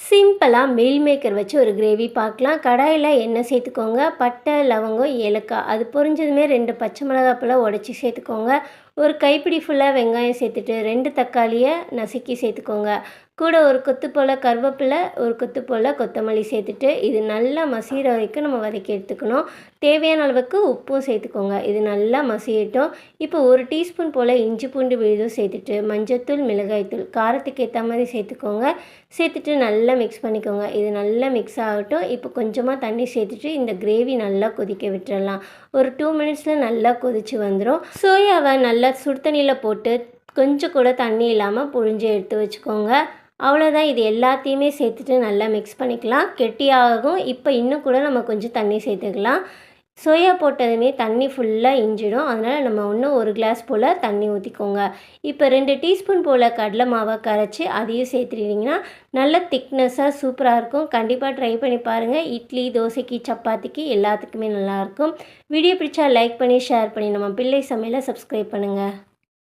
சிம்பிளாக meal maker வச்சு ஒரு கிரேவி பார்க்கலாம். கடாயில் எண்ணெய் சேர்த்துக்கோங்க. பட்டை லவங்கம் ஏலக்காய். அது பொரிஞ்சதுமே ரெண்டு பச்சை மிளகாய் உடச்சி சேர்த்துக்கோங்க. ஒரு கைப்பிடி ஃபுல்லாக வெங்காயம் சேர்த்துட்டு ரெண்டு தக்காளியை நசுக்கி சேர்த்துக்கோங்க. கூட ஒரு கொத்து போல் கருவேப்பிலை ஒரு கொத்து போல் கொத்தமல்லி சேர்த்துட்டு இது நல்லா மசிகிற வரைக்கும் நம்ம வதக்கி எடுத்துக்கணும். தேவையான அளவுக்கு உப்பும் சேர்த்துக்கோங்க. இது நல்லா மசியட்டும். இப்போ ஒரு டீஸ்பூன் போல் இஞ்சி பூண்டு விழுதும் சேர்த்துட்டு மஞ்சத்தூள் மிளகாய்த்தூள் காரத்துக்கு ஏற்ற மாதிரி சேர்த்துக்கோங்க. சேர்த்துட்டு நல்லா மிக்ஸ் பண்ணிக்கோங்க. இது நல்லா மிக்ஸ் ஆகட்டும். இப்போ கொஞ்சமாக தண்ணி சேர்த்துட்டு இந்த கிரேவி நல்லா கொதிக்க விட்டுறலாம். ஒரு டூ மினிட்ஸில் நல்லா கொதிச்சு வந்துடும் சோயாவை நல்லா சுடு தண்ணியில் போட்டு கொஞ்சம் கூட தண்ணி இல்லாமல் புழிஞ்சு எடுத்து வச்சுக்கோங்க. அவ்வளோதான் இது எல்லாத்தையுமே சேர்த்துட்டு நல்லா மிக்ஸ் பண்ணிக்கலாம். கெட்டியாகும் இப்போ இன்னும் கூட நம்ம கொஞ்சம் தண்ணி சேர்த்துக்கலாம். சோயா போட்டதுமே தண்ணி ஃபுல்லாக இஞ்சிடும். அதனால் நம்ம இன்னும் ஒரு கிளாஸ் போல் தண்ணி ஊற்றிக்கோங்க இப்போ ரெண்டு டீஸ்பூன் போல் கடலை மாவை கரைச்சி அதையும் சேர்த்துட்டிங்கன்னா நல்ல திக்னஸாக சூப்பராக இருக்கும். கண்டிப்பாக ட்ரை பண்ணி பாருங்கள் இட்லி தோசைக்கு சப்பாத்திக்கு எல்லாத்துக்குமே நல்லாயிருக்கும் வீடியோ பிடிச்சா லைக் பண்ணி ஷேர் பண்ணி நம்ம பிள்ளை சமையலை சப்ஸ்கிரைப் பண்ணுங்கள்